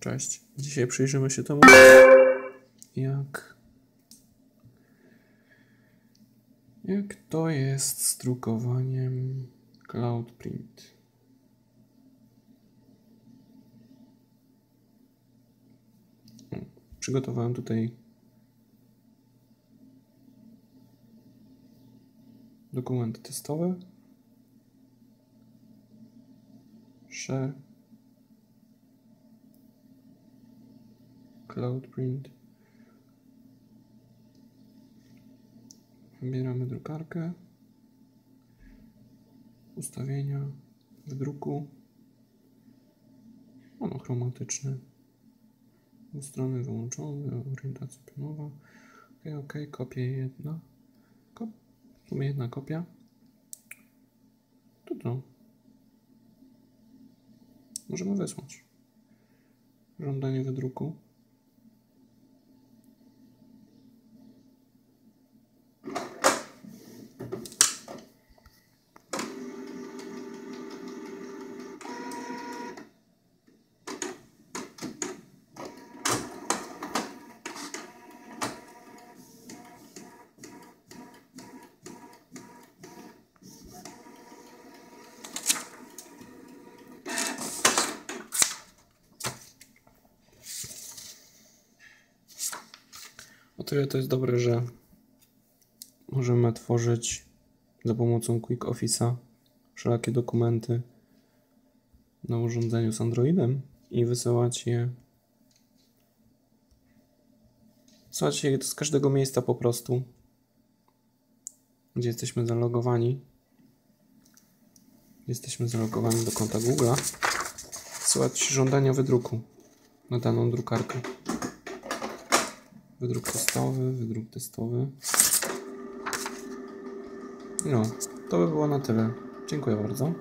Cześć. Dzisiaj przyjrzymy się temu, jak, jak to jest z drukowaniem Cloud Print. Przygotowałem tutaj dokumenty testowe. Share. Cloud Print. Wybieramy drukarkę. Ustawienia wydruku. Monochromatyczny. Strony wyłączone, orientacja pionowa. Ok, ok, jedna. Kop w sumie jedna kopia. To to. Możemy wysłać. Żądanie wydruku. O tyle to jest dobre, że możemy tworzyć za pomocą Quick Office'a wszelakie dokumenty na urządzeniu z Androidem i wysyłać je wysyłać je z każdego miejsca po prostu, gdzie jesteśmy zalogowani. Jesteśmy zalogowani do konta Google. Wysyłać żądania wydruku na daną drukarkę. Wydruk testowy, wydruk testowy. No, to by było na tyle. Dziękuję bardzo.